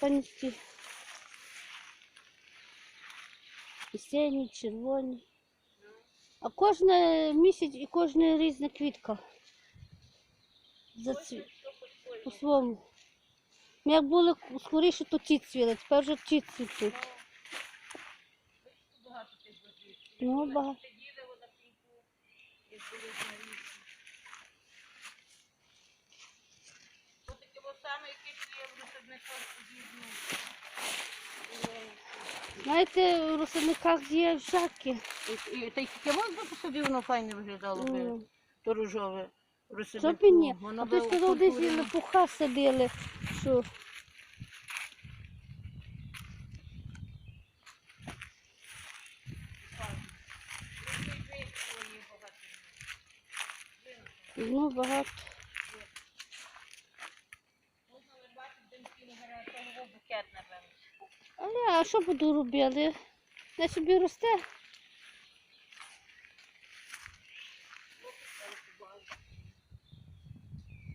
висипані. І сині, червоні. А кожна місяць і кожна різна квітка. Зацві... По-своєму. Ну, Як були скоріше, то ті цвіли, тепер вже ті цвітуть. Ну, багато. Знаєте, в розсадниках є всякі. Та й таке можна посадив, воно файно виглядало би. Ну, То рожове. Що б ні. А би сказав, десь і окультурено. лопуха садили. Що? Ну, багато. Можна ви бачите, один кілограм того букет, напевно. Але а що буду робити? Не собі росте.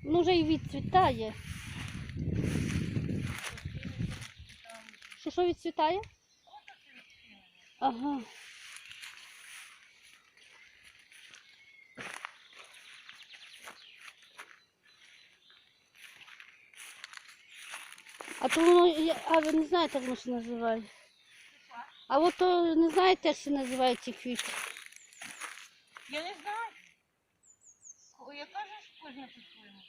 Ну, вже і відцвітає. Що, що відцвітає? Ага. А то воно, а ви не знаєте, як воно ще називає? А от то не знаєте, як ще називають ці квіти? Я не знаю. Я кажу, що кожна по-своєму.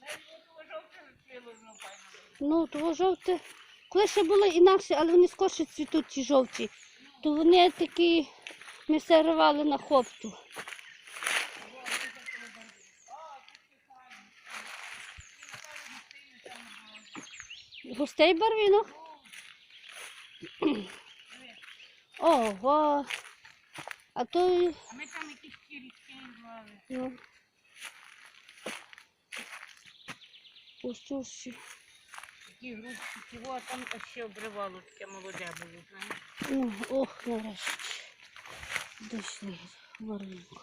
Навіть воно файно. Ну, то жовте. Коли ще були інакше, але вони скорше цвітуть ті жовті, то вони такі, ми все рвали на хопту. Густей барвінок? Ого. А то, А ми там якісь кірічки рвали. ну, пущущі. Такі цього, а там ще обривало, таке молоде було, знаєш. Ну, ох, нарешті. Дійшли, Маринко.